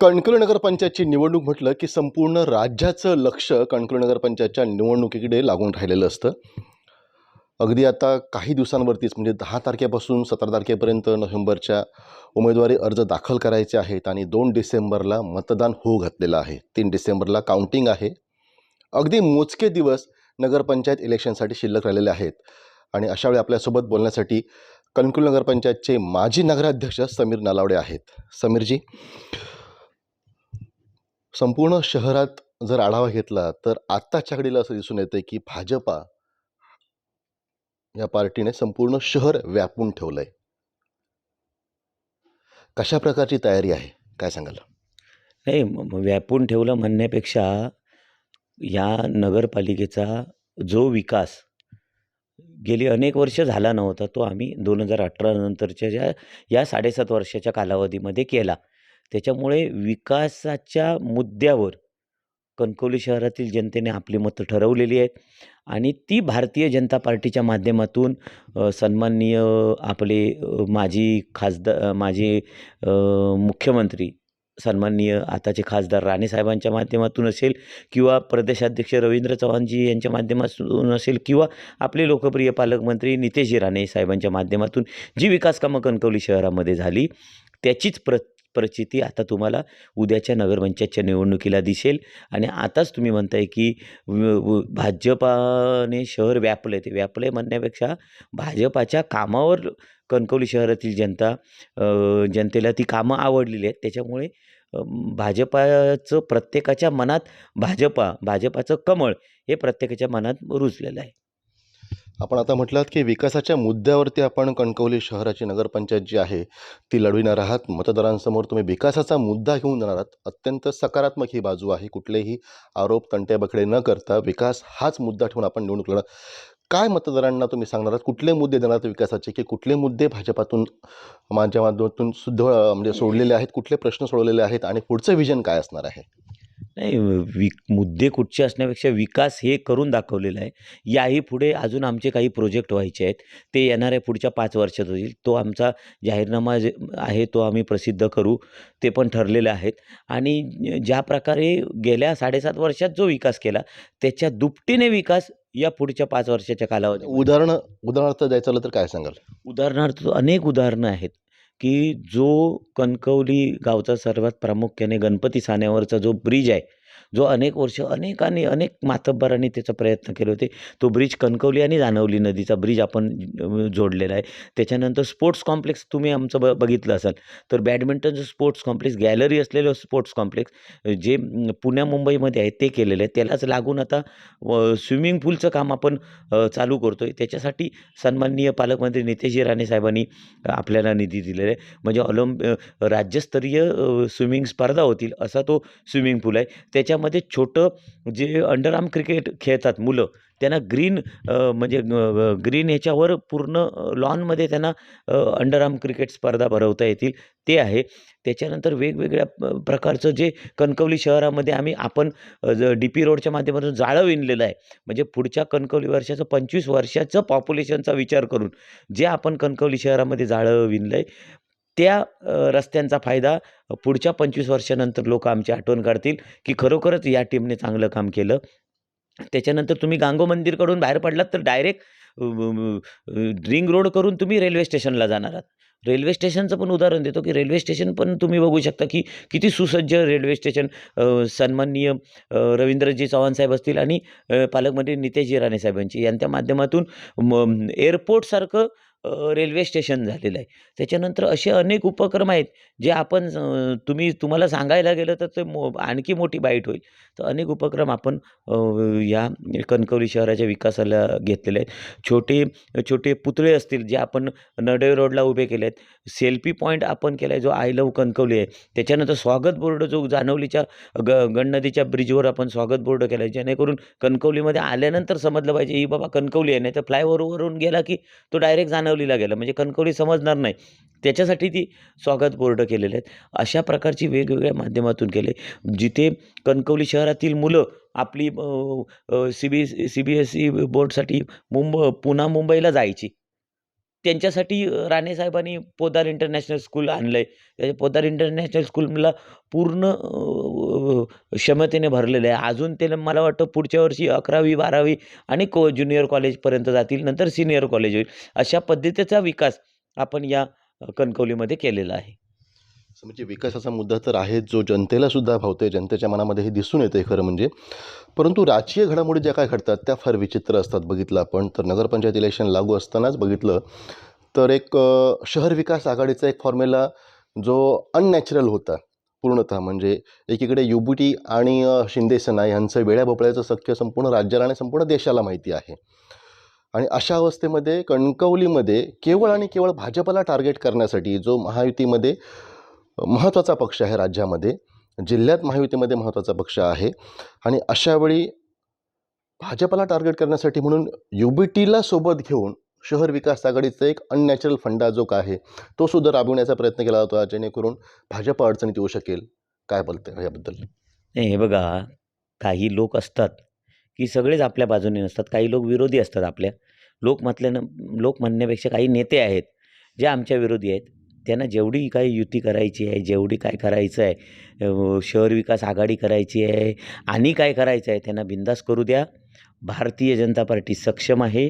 कणकवली नगरपंचायतची निवडणूक म्हटलं की संपूर्ण राज्याचं लक्ष कणकवली नगरपंचायतच्या निवडणुकीकडे लागून राहिलेलं असतं. अगदी आता काही दिवसांवरतीच म्हणजे दहा तारखेपासून सतरा तारखेपर्यंत नोव्हेंबरच्या उमेदवारी अर्ज दाखल करायचे आहेत आणि दोन डिसेंबरला मतदान होऊ घातलेलं आहे. तीन डिसेंबरला काउंटिंग आहे. अगदी मोजके दिवस नगरपंचायत इलेक्शनसाठी शिल्लक राहिलेले आहेत. आणि अशावेळी आपल्यासोबत बोलण्यासाठी कणकुल नगरपंचायतचे माजी नगराध्यक्ष समीर नालावडे आहेत. समीरजी संपूर्ण शहरात जर आढावा घेतला तर आत्ताच्या घडीला असं दिसून येतं की भाजपा या पार्टीने संपूर्ण शहर व्यापून ठेवलं आहे कशा प्रकारची तयारी आहे? काय सांगाल? नाही व्यापून ठेवलं म्हणण्यापेक्षा या नगरपालिकेचा जो विकास गेली अनेक वर्ष झाला नव्हता तो आम्ही दोन हजार अठरा नंतरच्या ज्या या साडेसात वर्षाच्या कालावधीमध्ये केला. त्याच्यामुळे विकासाच्या मुद्द्यावर कणकवली शहरातील जनतेने आपली मतं ठरवलेली आहेत आणि ती भारतीय जनता पार्टीच्या माध्यमातून सन्माननीय आपले माजी खासदार माजी मुख्यमंत्री सन्माननीय आताचे खासदार राणेसाहेबांच्या माध्यमातून असेल किंवा प्रदेशाध्यक्ष रवींद्र चव्हाणजी यांच्या माध्यमातून असेल किंवा आपले लोकप्रिय पालकमंत्री नितेशजी राणे साहेबांच्या माध्यमातून जी विकास कामं कणकवली शहरामध्ये झाली त्याचीच प्रत प्रचिती आता तुम्हाला उद्याच्या नगरपंचायतच्या निवडणुकीला दिसेल. आणि आताच तुम्ही म्हणताय की भाजपाने शहर व्यापलं आहे ते व्यापलं आहे म्हणण्यापेक्षा भाजपाच्या कामावर कणकवली शहरातील जनता जनतेला ती कामं आवडलेली आहेत. त्याच्यामुळे भाजपाचं प्रत्येकाच्या मनात भाजपा भाजपाचं कमळ हे प्रत्येकाच्या मनात रुजलेलं आहे. आपण आता म्हटलात की विकासाच्या मुद्द्यावरती आपण कणकवली शहराची नगरपंचायत जी आहे ती लढविणार आहात. मतदारांसमोर तुम्ही विकासाचा मुद्दा घेऊन जाणार आहात. अत्यंत सकारात्मक ही बाजू आहे. कुठलेही आरोप तंट्याबकडे न करता विकास हाच मुद्दा ठेवून आपण निवडणूक लढा काय मतदारांना तुम्ही सांगणार आहात? कुठले मुद्दे देणार विकासाचे? की कुठले मुद्दे भाजपातून माझ्या माध्यमातून सुद्धा म्हणजे सोडलेले आहेत? कुठले प्रश्न सोडवलेले आहेत? आणि पुढचं विजन काय असणार आहे? नाही वि मुद्दे कुठचे असण्यापेक्षा विकास हे करून दाखवलेला आहे. याही पुढे अजून आमचे काही प्रोजेक्ट व्हायचे आहेत. ते येणाऱ्या पुढच्या पाच वर्षात होईल. तो आमचा जाहीरनामा जे आहे तो आम्ही प्रसिद्ध करू ते पण ठरलेले आहेत. आणि ज्या प्रकारे गेल्या साडेसात वर्षात जो विकास केला त्याच्या दुपटीने विकास या पुढच्या पाच वर्षाच्या कालावधी उदाहरण उदाहरणार्थ द्यायचं झालं तर काय सांगाल? उदाहरणार्थ अनेक उदाहरणं आहेत. की जो कणकवली गावचा सर्वात प्रामुख्याने गणपती सान्यावरचा जो ब्रिज आहे जो अनेक वर्ष अनेकांनी अनेक मातब्बरांनी त्याचा प्रयत्न केले होते. तो ब्रिज कणकवली आणि जाणवली नदीचा ब्रिज आपण जोडलेला आहे. त्याच्यानंतर स्पोर्ट्स कॉम्प्लेक्स तुम्ही आमचं ब बघितलं असाल. तर बॅडमिंटनचं स्पोर्ट्स कॉम्प्लेक्स गॅलरी असलेलं स्पोर्ट्स कॉम्प्लेक्स जे पुण्या मुंबईमध्ये आहे ते केलेलं आहे. त्यालाच लागून आता स्विमिंग पूलचं काम आपण चालू करतो आहे त्याच्यासाठी सन्माननीय पालकमंत्री नितेशजी राणे साहेबांनी आपल्याला निधी दिलेला आहे. म्हणजे ऑलिम्प राज्यस्तरीय स्विमिंग स्पर्धा होतील असा तो स्विमिंग पूल आहे. त्याच्या त्याच्यामध्ये छोटं जे अंडरआर्म क्रिकेट खेळतात मुलं त्यांना ग्रीन म्हणजे ग्रीन ह्याच्यावर पूर्ण लॉनमध्ये त्यांना अंडरआर्म क्रिकेट स्पर्धा भरवता येतील ते आहे. त्याच्यानंतर वेगवेगळ्या प- प्रकारचं जे कणकवली शहरामध्ये आम्ही आपण डी पी रोडच्या माध्यमातून जाळं विणलेलं आहे. म्हणजे पुढच्या कणकवली वर्षाचं पंचवीस वर्षाचं पॉप्युलेशनचा विचार करून जे आपण कणकवली शहरामध्ये जाळं विणलं आहे त्या रस्त्यांचा फायदा पुढच्या पंचवीस वर्षानंतर लोक आमची आठवण काढतील की खरोखरच या टीमने चांगलं काम केलं. त्याच्यानंतर तुम्ही गांगो मंदिरकडून बाहेर पडलात तर डायरेक्ट रिंग रोड करून तुम्ही रेल्वे स्टेशनला जाणार आहात. रेल्वे स्टेशनचं पण उदाहरण देतो की रेल्वे स्टेशन पण तुम्ही बघू शकता की किती सुसज्ज रेल्वे स्टेशन सन्माननीय रवींद्रजी चव्हाण साहेब असतील आणि पालकमंत्री नितेशजी राणे साहेबांची. यांच्या माध्यमातून म एअरपोर्टसारखं रेल्वे स्टेशन झालेलं आहे. त्याच्यानंतर असे अनेक उपक्रम आहेत जे आपण तुम्ही तुम्हाला सांगायला गेलं तर ते मो आणखी मोठी बाईट होईल. तर अनेक उपक्रम आपण या कणकवली शहराच्या विकासाला घेतलेले आहेत. छोटे छोटे पुतळे असतील जे आपण नडे रोडला उभे केले आहेत. सेल्फी पॉईंट आपण केला आहे जो आय लव कणकवली आहे. त्याच्यानंतर स्वागत बोर्ड जो जानवलीच्या ग गणनदीच्या ब्रिजवर आपण स्वागत बोर्ड केला आहे जेणेकरून कणकवलीमध्ये आल्यानंतर समजलं पाहिजे ही बाबा कणकवली आहे. नाही तर फ्लायओव्हरवरून गेला की तो डायरेक्ट जाणं बनवलेला गेला म्हणजे कणकवली समजणार नाही. त्याच्यासाठी ती स्वागत बोर्ड केलेले आहेत. अशा प्रकारची वेगवेगळ्या माध्यमातून केले. जिथे कणकवली शहरातील मुलं आपली C B C B S E बोर्डसाठी मुंब पुन्हा मुंबईला जायची. त्यांच्यासाठी राणेसाहेबांनी पोदार इंटरनॅशनल स्कूल आणलं आहे. त्याच्या पोदार इंटरनॅशनल स्कूलला पूर्ण क्षमतेने भरलेलं आहे. अजून ते मला वाटतं पुढच्या वर्षी 11वी 12वी आणि को ज्युनियर कॉलेजपर्यंत जातील. नंतर सिनियर कॉलेज होईल. अशा पद्धतीचा विकास आपण या कणकवलीमध्ये केलेला आहे. म्हणजे विकासाचा मुद्दा तर आहेच, जो जनतेला सुद्धा भावतोय. जनतेच्या मनामध्ये हे दिसून येतंय खरं म्हणजे. परंतु राजकीय घडामोडी ज्या काय घडतात, त्या फार विचित्र असतात बघितलं आपण. तर नगरपंचायत इलेक्शन लागू असतानाच बघितलं, तर एक शहर विकास आघाडीचा एक फॉर्म्युला जो अननॅचरल होता पूर्णतः. म्हणजे एकीकडे युबीटी आणि शिंदेसेना यांचं वेड्या-भोपळ्याचं सख्य संपूर्ण राज्याला आणि संपूर्ण देशाला माहिती आहे. आणि अशा अवस्थेमध्ये कणकवलीमध्ये केवळ आणि केवळ भाजपला टार्गेट करण्यासाठी जो महायुतीमध्ये महत्त्वाचा पक्ष आहे राज्यामध्ये, जिल्ह्यात महायुतीमध्ये महत्त्वाचा पक्ष आहे आणि अशावेळी भाजपला टार्गेट करण्यासाठी म्हणून युबीटीला सोबत घेऊन शहर विकास आघाडीचा एक अननॅचरल फंडा जो काय आहे, तो सुद्धा राबविण्याचा प्रयत्न केला होता, जेणेकरून भाजप अडचणीत येऊ शकेल. काय बोलते याबद्दल? नाही हे बघा, काही लोक असतात, की सगळेच आपल्या बाजूने नसतात. काही लोक विरोधी असतात आपल्या. लोक म्हटल्यानं लोक म्हणण्यापेक्षा काही नेते आहेत, जे आमच्या विरोधी आहेत. त्यांना जेवढी काही युती करायची आहे, जेवढी काय करायचं आहे, शहर विकास आघाडी करायची आहे आणि काय करायचं आहे, त्यांना बिनधास्त करू द्या. भारतीय जनता पार्टी सक्षम आहे.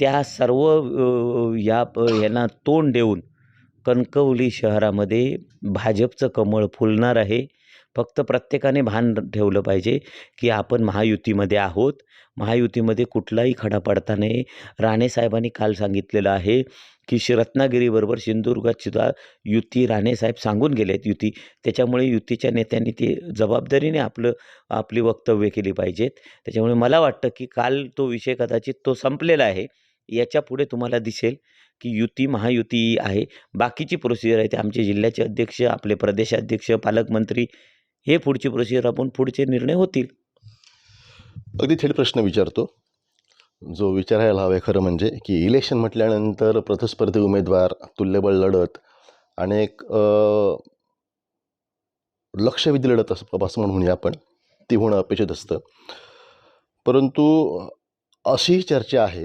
त्या सर्व या प यांना तोंड देऊन कणकवली शहरामध्ये भाजपचं कमळ फुलणार आहे. फक्त प्रत्येकाने भान ठेवलं पाहिजे, की आपण महायुतीमध्ये आहोत. महायुतीमध्ये कुठलाही खडा पडता नये राणेसाहेबांनी काल सांगितलेलं आहे, की श्री रत्नागिरीबरोबर सिंधुदुर्गातसुद्धा युती राणेसाहेब सांगून गेले आहेत युती. त्याच्यामुळे युतीच्या नेत्यांनी ते जबाबदारीने आपलं आपली वक्तव्य केली पाहिजेत. त्याच्यामुळे मला वाटतं, की काल तो विषय कदाचित तो संपलेला आहे. याच्यापुढे तुम्हाला दिसेल, की युती महायुती आहे. बाकीची प्रोसिजर आहे ते आमचे जिल्ह्याचे अध्यक्ष, आपले प्रदेशाध्यक्ष, पालकमंत्री हे पुढची प्रोसिजर आपण पुढचे निर्णय होतील. अगदी थेट प्रश्न विचारतो, जो विचारायला हवा आहे खरं म्हणजे, की इलेक्शन म्हटल्यानंतर प्रतिस्पर्धी उमेदवार, तुल्यबळ लढत आणि एक लक्षवेधी लढत असं असं म्हणूया आपण, ती होणं अपेक्षित असतं. परंतु अशीही चर्चा आहे,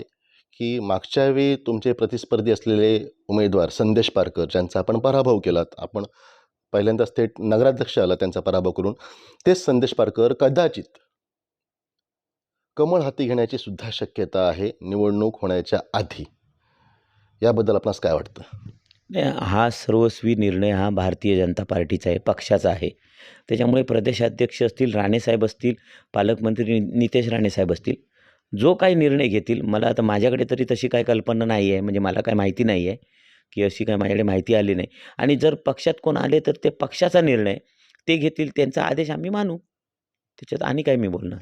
की मागच्या वेळी तुमचे प्रतिस्पर्धी असलेले उमेदवार संदेश पारकर, ज्यांचा आपण पराभव केलात. आपण पहिल्यांदाच थेट नगराध्यक्ष आला त्यांचा पराभव करून. तेच संदेश पारकर कदाचित कमळ हाती घेण्याची सुद्धा शक्यता आहे निवडणूक होण्याच्या आधी. याबद्दल आपणास काय वाटतं? नाही, हा सर्वस्वी निर्णय हा भारतीय जनता पार्टीचा आहे, पक्षाचा आहे. त्याच्यामुळे प्रदेशाध्यक्ष असतील, राणेसाहेब असतील, पालकमंत्री नितेश राणेसाहेब असतील, जो काही निर्णय घेतील, मला आता माझ्याकडे तरी तशी काही कल्पना नाही आहे. म्हणजे मला काही माहिती नाही आहे, की अशी काय माझ्याकडे माहिती आली नाही. आणि जर पक्षात कोण आले, तर ते पक्षाचा निर्णय. ते घेतील, त्यांचा आदेश आम्ही मानू. त्याच्यात आणि काय मी बोलणार.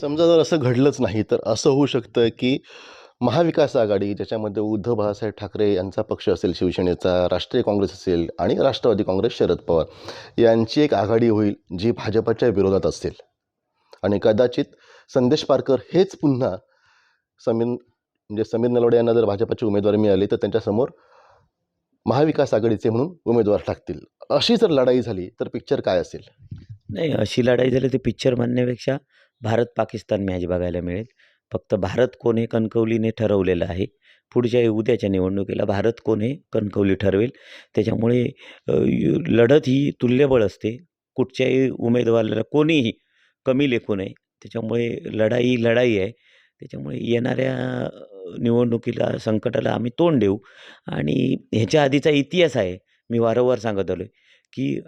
समजा जर असं घडलंच नाही, तर असं होऊ शकतं, की महाविकास आघाडी ज्याच्यामध्ये उद्धव बाळासाहेब ठाकरे यांचा पक्ष असेल शिवसेनेचा, राष्ट्रीय काँग्रेस असेल आणि राष्ट्रवादी काँग्रेस शरद पवार यांची एक आघाडी होईल, जी भाजपच्या विरोधात असेल. आणि कदाचित संदेश पारकर हेच पुन्हा समीन म्हणजे समीर नलावडे यांना जर भाजपची उमेदवारी मिळाली, तर त्यांच्यासमोर महाविकास आघाडीचे म्हणून उमेदवार टाकतील. अशी जर लढाई झाली, तर पिक्चर काय असेल? नाही, अशी लढाई झाली तर पिक्चर म्हणण्यापेक्षा भारत-पाकिस्तान मॅच बघायला मिळेल. फक्त भारत कोण हे कणकवलीने ठरवलेलं आहे. पुढच्या उद्याच्या निवडणुकीला भारत कोण हे कणकवली ठरवेल. त्याच्यामुळे लढत ही तुल्यबळ असते. कुठच्याही उमेदवाराला कोणीही कमी लेखू नये. त्याच्यामुळे लढाई लढाई आहे. त्याच्यामुळे येणाऱ्या निवडणुकीला संकटाला आम्ही तोंड देऊ आणि ह्याच्या आधीचा इतिहास आहे. मी वारंवार सांगत आलोय, की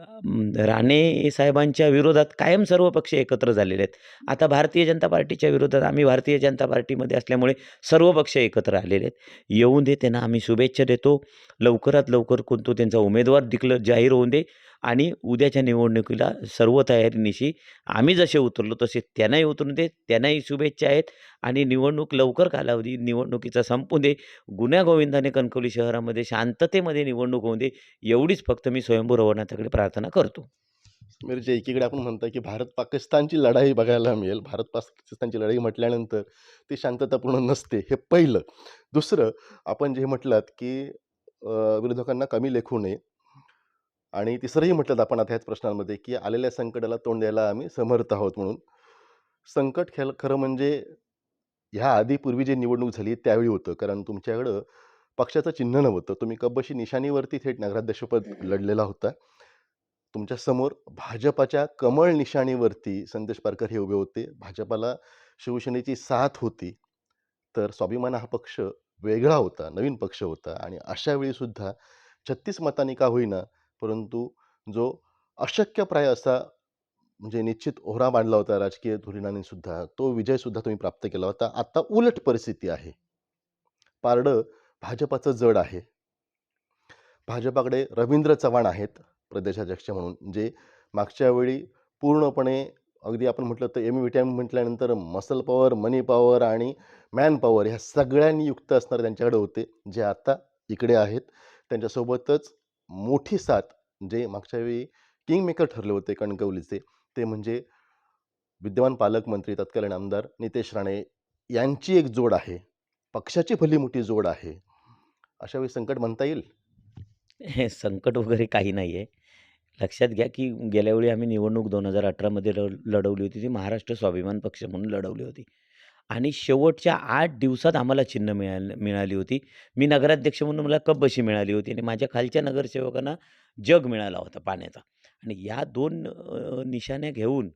राणे साहेबांच्या विरोधात कायम सर्व पक्ष एकत्र झालेले आहेत. आता भारतीय जनता पार्टीच्या विरोधात आम्ही भारतीय जनता पार्टीमध्ये असल्यामुळे सर्व पक्ष एकत्र आलेले आहेत. येऊन दे, त्यांना आम्ही शुभेच्छा देतो. लवकरात लवकर कोणतो त्यांचा उमेदवार डिक्लेअर जाहीर होऊन दे आणि उद्याच्या निवडणुकीला सर्व तयारीनिशी आम्ही जसे उतरलो, तसे त्यांनाही उतरून दे. त्यांनाही शुभेच्छा आहेत आणि निवडणूक लवकर कालावधी निवडणुकीचा संपू दे. गुण्यागोविंदाने कणकवली शहरामध्ये शांततेमध्ये निवडणूक होऊ दे. एवढीच फक्त मी स्वयंभू रवनाथाकडे प्रार्थना करतो. म्हणजे एकीकडे आपण म्हणतो की भारत-पाकिस्तानची लढाई बघायला मिळेल. भारत-पाकिस्तानची लढाई म्हटल्यानंतर ती शांततापूर्ण नसते, हे पहिलं. दुसरं आपण जे म्हटलात, की विरोधकांना कमी लेखू नये आणि तिसरंही म्हटलं आपण आता ह्याच प्रश्नांमध्ये, की आलेल्या संकटाला तोंड द्यायला आम्ही समर्थ आहोत म्हणून. संकट खेळ खरं म्हणजे ह्या आधी पूर्वी जी निवडणूक झाली त्यावेळी होतं. कारण तुमच्याकडं पक्षाचं चिन्ह नव्हतं. तुम्ही कब्बशी निशाणीवरती थेट नगराध्यक्षपद लढलेला होता. तुमच्यासमोर भाजपाच्या कमळ निशाणीवरती संदेश पारकर हे उभे होते. भाजपाला शिवसेनेची साथ होती. तर स्वाभिमान हा पक्ष वेगळा होता नवीन पक्ष होता आणि अशा वेळीसुद्धा छत्तीस मतांनी का होईना परंतु जो अशक्यप्राय असा म्हणजे निश्चित ओहरा बांधला होता राजकीय धुरीणाने सुद्धा तो विजयसुद्धा तुम्ही प्राप्त केला होता. आता उलट परिस्थिती आहे. पारडं भाजपाचं जड आहे. भाजपाकडे रवींद्र चव्हाण आहेत प्रदेशाध्यक्ष म्हणून जे मागच्या वेळी पूर्णपणे अगदी आपण म्हटलं तर एम विटॅमिन म्हटल्यानंतर मसल पॉवर मनी पॉवर आणि मॅन पॉवर ह्या सगळ्यांनी युक्त असणारे त्यांच्याकडे होते जे आता इकडे आहेत. त्यांच्यासोबतच मोठी साथ जे मागच्या वेळी किंगमेकर ठरले होते कणकवलीचे ते म्हणजे विद्यमान पालकमंत्री तत्कालीन आमदार नितेश राणे यांची एक जोड आहे. पक्षाची भली मोठी जोड आहे. अशा वेळी संकट म्हणता येईल? हे संकट वगैरे काही नाही आहे लक्षात घ्या की गेल्यावेळी आम्ही निवडणूक दोन हजार अठरामध्ये लढवली होती. ती महाराष्ट्र स्वाभिमान पक्ष म्हणून लढवली होती. आणि शेवटच्या आठ दिवसात आम्हाला चिन्ह मिळाल मिळाली होती. मी नगराध्यक्ष म्हणून मला कब्बशी मिळाली होती आणि माझ्या खालच्या नगरसेवकांना जग मिळाला होता पाण्याचा. आणि या दोन अ, निशाण्या घेऊन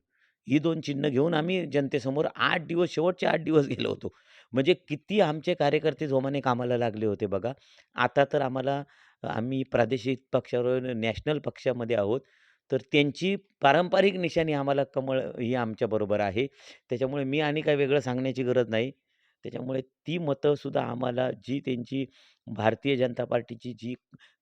ही दोन चिन्ह घेऊन आम्ही जनतेसमोर आठ दिवस शेवटचे आठ दिवस गेलो होतो. म्हणजे किती आमचे कार्यकर्ते जोमाने कामाला लागले होते बघा. आता तर आम्हाला आम्ही प्रादेशिक पक्षावर नॅशनल पक्षामध्ये आहोत. तर त्यांची पारंपरिक निशाणी आम्हाला कमळ ही आमच्याबरोबर आहे. त्याच्यामुळे मी आणि काही वेगळं सांगण्याची गरज नाही. त्याच्यामुळे ती मतंसुद्धा आम्हाला जी त्यांची भारतीय जनता पार्टीची जी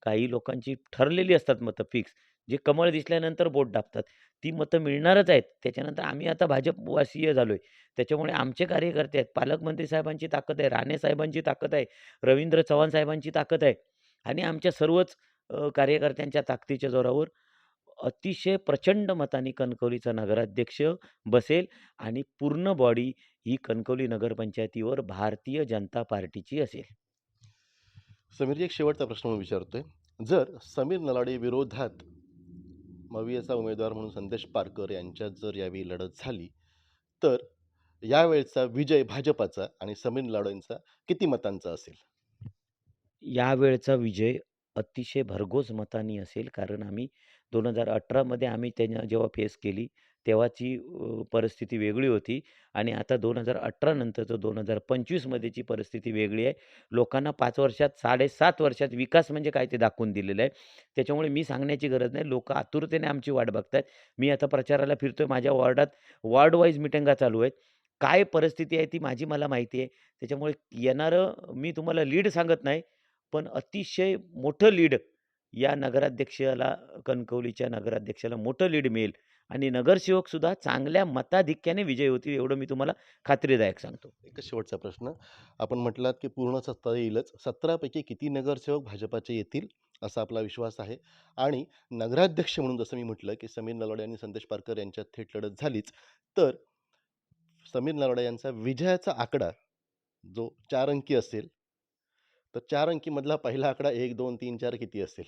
काही लोकांची ठरलेली असतात मतं फिक्स जे कमळ दिसल्यानंतर बोट दाबतात ती मतं मिळणारच आहेत. त्याच्यानंतर आम्ही आता भाजपवासीय झालो आहे त्याच्यामुळे आमचे कार्यकर्ते आहेत. पालकमंत्री साहेबांची ताकद आहे राणे साहेबांची ताकद आहे रवींद्र चव्हाण साहेबांची ताकद आहे आणि आमच्या सर्वच कार्यकर्त्यांच्या ताकदीच्या जोरावर अतिशय प्रचंड मतांनी कणकवलीचा नगराध्यक्ष बसेल आणि पूर्ण बॉडी ही कणकवली नगरपंचायतीवर भारतीय जनता पार्टीची असेल. समीरजी एक शेवटचा प्रश्न मी विचारतोय. जर समीर नलाडे विरोधात मवियाचा उमेदवार म्हणून संदेश पारकर यांच्यात जर यावेळी लढत झाली तर यावेळचा विजय भाजपाचा आणि समीर नलाडेंचा किती मतांचा असेल? यावेळचा विजय अतिशय भरघोस मतांनी असेल कारण आम्ही दोन हजार अठरामध्ये आम्ही त्यांना जेव्हा फेस केली तेव्हाची परिस्थिती वेगळी होती. आणि आता दोन हजार अठरानंतरचं दोन हजार पंचवीसमध्येची परिस्थिती वेगळी आहे. लोकांना पाच वर्षात साडेसात वर्षात विकास म्हणजे काय ते दाखवून दिलेलं आहे. त्याच्यामुळे मी सांगण्याची गरज नाही. लोक आतुरतेने आमची वाट बघतात मी आता प्रचाराला फिरतोय. माझ्या वॉर्डात वॉर्ड वाईज मिटिंगा चालू आहेत. काय परिस्थिती आहे ती माझी मला माहिती आहे. त्याच्यामुळे येणारं मी तुम्हाला लीड सांगत नाही. पण अतिशय मोठं लीड या नगराध्यक्षाला कणकवलीच्या नगराध्यक्षाला मोठं लीड मिळेल. आणि नगरसेवकसुद्धा चांगल्या मताधिक्याने विजयी होतील एवढं मी तुम्हाला खात्रीदायक सांगतो. एक शेवटचा प्रश्न. आपण म्हटलात की पूर्ण सत्ता येईलच. सतरापैकी किती नगरसेवक भाजपाचे येतील असा आपला विश्वास आहे. आणि नगराध्यक्ष म्हणून जसं मी म्हटलं की समीर नलवडे आणि संदेश पारकर यांच्यात थेट लढत झालीच तर समीर नलवडे यांचा विजयाचा आकडा जो चार अंकी असेल तर चार अंकीमधला पहिला आकडा एक दोन तीन चार किती असेल?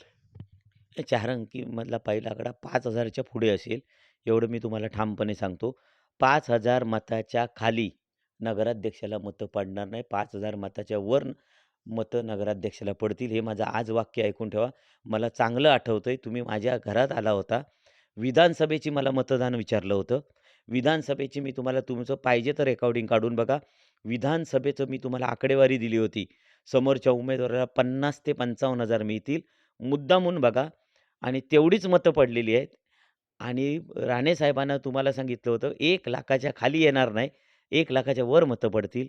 चार अंकीमधला पहिला आकडा पाच हजारच्या पुढे असेल एवढं मी तुम्हाला ठामपणे सांगतो. पाच हजार मताच्या खाली नगराध्यक्षाला मतं पडणार नाही. पाच हजार मताच्या वर मतं नगराध्यक्षाला पडतील. हे माझं आज वाक्य ऐकून ठेवा. मला चांगलं आठवतं आहे तुम्ही माझ्या घरात आला होता. विधानसभेची मला मतदान विचारलं होतं. विधानसभेची मी तुम्हाला तुमचं पाहिजे तर रेकॉर्डिंग काढून बघा. विधानसभेचं मी तुम्हाला आकडेवारी दिली होती. समोरच्या उमेदवाराला पन्नास ते पंचावन्न हजार मिळतील. मुद्दामून बघा. आणि तेवढीच मतं पडलेली आहेत. आणि राणे साहेबांना तुम्हाला सांगितलं होतं एक लाखाच्या खाली येणार नाही एक लाखाच्या वर मतं पडतील.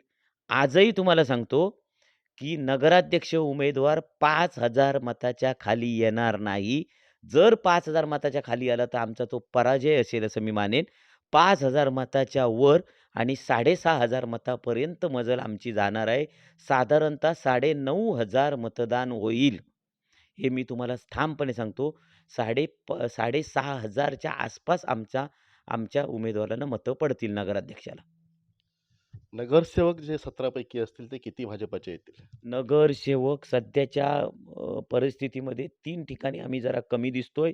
आजही तुम्हाला सांगतो की नगराध्यक्ष उमेदवार पाच हजार मताच्या खाली येणार नाही. जर पाच हजार मताच्या खाली आला तर आमचा तो पराजय असेल असं मी मानेन. पाच हजार मताच्या वर आणि साडेसहा हजार मतापर्यंत मजल आमची जाणार आहे. साधारणतः साडेनऊ हजार मतदान होईल. हे मी तुम्हाला ठामपणे सांगतो. साडे प साडेसहा हजारच्या आसपास आमच्या आमच्या उमेदवारांना मतं पडतील नगराध्यक्षाला. नगरसेवक जे सतरापैकी असतील ते किती भाजपाचे येतील? नगरसेवक सध्याच्या परिस्थितीमध्ये तीन ठिकाणी आम्ही जरा कमी दिसतोय.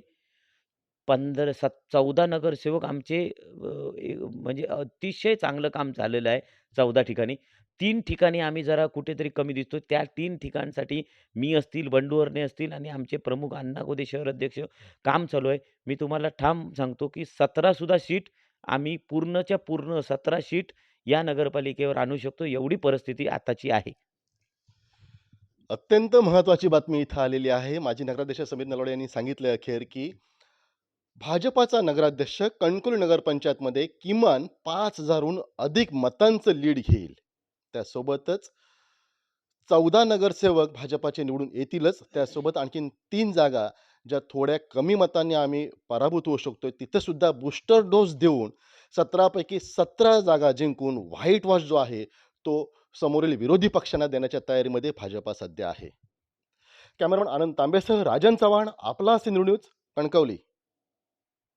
पंधरा सत चौदा नगरसेवक आमचे म्हणजे अतिशय चांगलं काम झालेलं आहे चौदा ठिकाणी. तीन ठिकाणी आम्ही जरा कुठेतरी कमी दिसतो त्या तीन ठिकाणसाठी मी असतील बंडू असतील आणि आमचे प्रमुख अण्णा गोदे शहर अध्यक्ष काम चालू आहे. मी तुम्हाला ठाम सांगतो की सतरासुद्धा सीट आम्ही पूर्णच्या पूर्ण सतरा सीट या नगरपालिकेवर आणू शकतो. एवढी परिस्थिती आताची आहे. अत्यंत महत्त्वाची बातमी इथं आलेली आहे. माजी नगराध्यक्ष समीर नलवडे यांनी सांगितलं अखेर की भाजपाचा नगराध्यक्ष कणकुल नगरपंचायतमध्ये किमान पाच हजारहून अधिक मतांचं लीड घेईल. त्यासोबतच चौदा नगरसेवक भाजपाचे निवडून येतीलच. त्यासोबत आणखीन तीन जागा ज्या थोड्या कमी मतांनी आम्ही पराभूत होऊ शकतो तिथं सुद्धा बूस्टर डोस देऊन सतरापैकी सतरा जागा जिंकून व्हाईट वॉश जो आहे तो समोरील विरोधी पक्षांना देण्याच्या तयारीमध्ये भाजपा सध्या आहे. कॅमेरामन आनंद तांबेसह राजन चव्हाण आपला सिंधू न्यूज कणकवली.